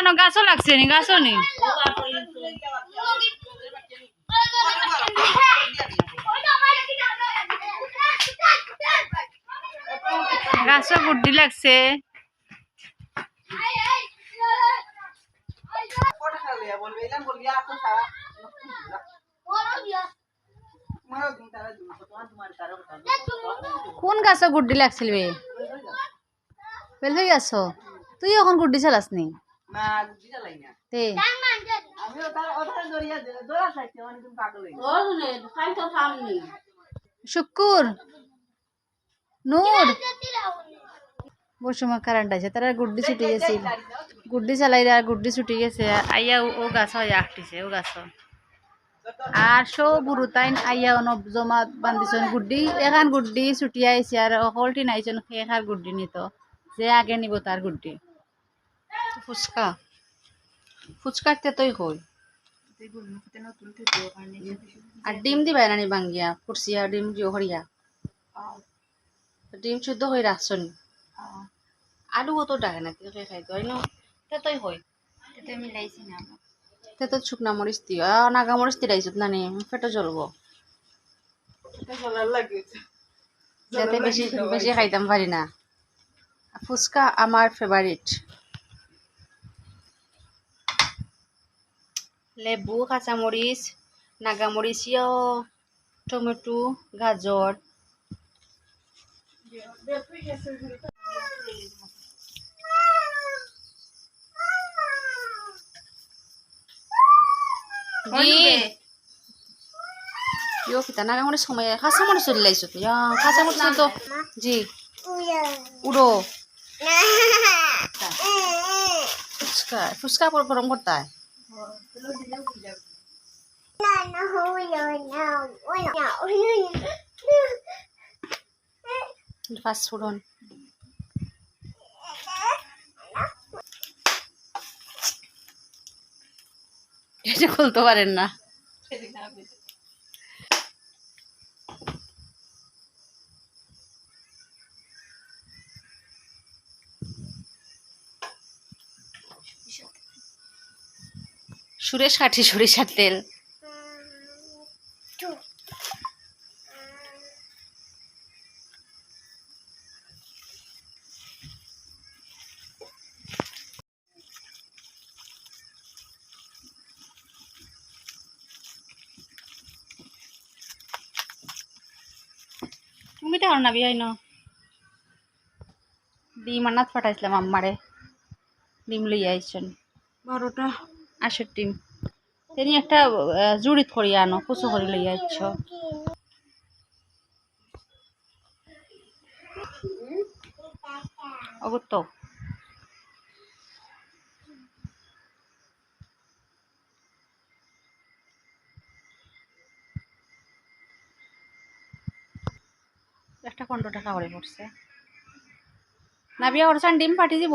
বাগানো গাছও লাগছে নি গাছও নি গাছও গুড্ডি লাগছে কোন গাছও গুড্ডি লাগছিল বে? বেলফে গাছ। তুই এখন গুড্ডি চালাস নি তে শুকুর নূর। বসুমা কারেন্ট আছে। তারা গুড্ডি ছুটি গেছে গুড্ডি চালাই আর গুড্ডি ছুটি গেছে। আইয়া ও- গাছ হয়ে আটটিছে ও গাছ আর সব বুড়ো তাইন আইয়া অন জমা বান্ধিছন গুড্ডি। এখান গুড্ডি ছুটি আইছে আর অকল অকলটি নাইছন সেখার গুড্ডি নিত। যে আগে নিব তার গুড্ডি। ফুচকা? ফুচকাতে তুই কই? আর ডিম দিবাই নানি বাঙ্গিয়া ফুটসিয়া ডিম দিও হরিয়া? ডিম শুদ্ধ হয়ে রাখছন আলু কত ডাকে না তুই খাই তো ন তে তুই হই তে তো শুকনা মরিচ দিও। নাগা মরিচ দিলাইছত নানি পেটে জ্বলবো। যাতে বেশি বেশি খাইতাম পারি না। ফুচকা আমার ফেভারিট লেবু কাঁচামরিচ নাগামরিচ ইয় টমেটো গাজর। ইয় কিতা নাগামরিচ সময় কাঁচামরিচ চলে তো কাঁচামরিচ তো জি। উড়ো। ফুচকা ফুচকা গরম করতা ফাস্ট ফুডন এটা খুলতে পারেন না। সুরেশ কাঠি সরিষার তেল। তুমি তো আর না বিয়াই ন ডিম আনাত পাঠাইছিলাম আম্মারে। ডিম লই আইসন বারোটা। আশের ডিম তিনি একটা জুড়িত করি আনো, কুচু করে লই আইছ অগত্য। একটা পনেরো টাকা করে পড়ছে। না বিয়া ওরসান ডিম পাঠিয়ে দিব?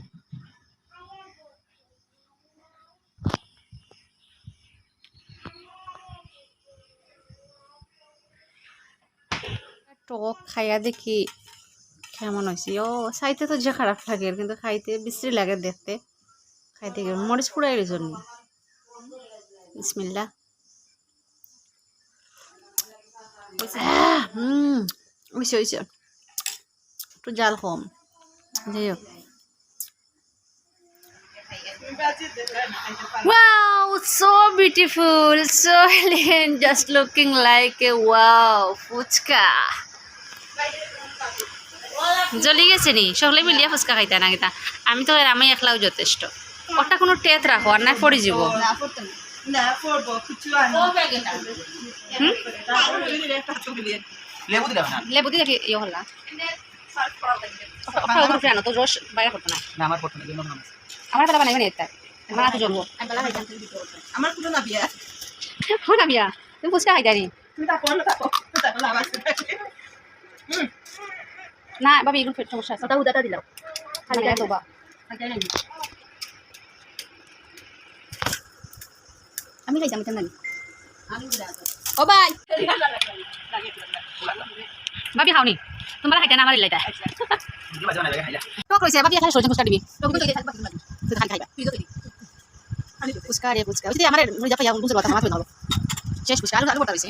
টাকা খাইয়া দেখি কেমন হয়েছে ও খাইতে তো যে খারাপ লাগে কিন্তু খাইতে বিশ্রী লাগে দেখতে। খাইতে গেল মরিচ পুড়াই হয়েছে হয়েছে একটু জাল কম। যাই হোক। Wow, so beautiful, so elegant, just looking like a wow, fuchka. জ্বলি গেছে নি? সকলে মিলিয়ে ফুচকা খাইতে না গীতা আমি তো আমি একলাও যথেষ্ট। ওটা কোনো টেত রাখো আর না পড়ে যাব। লেবু দিলাম না লেবু দিয়ে ইয়ে তো রস বাইরে করতো না না আমার বেলা বানাইবে না এটা আমার হাতে জ্বলবো আমার কোনো না বিয়া হো না মিয়া তুমি ফুচকা খাই জানি তুমি তা করো না তা করো আমার না বাবা এগুলো ফের সমস্যা আছে। ওটা উদাটা দিলাও খালি গায়ে দেবা। আমি খাইতাম আমি জানি ও ভাই ভাবি খাওনি? তোমার খাইতে না আমার লাইটা খাইলা তো কইছে ভাবি এখানে সরজন ফুচকা দিবি। তুই খান খাইবা। ফুচকা রে ফুচকা। যে আমার মরিজা পাইয়া বুঝতে পারতাম আমার শেষ ফুচকা আলু আলু বটা হইছে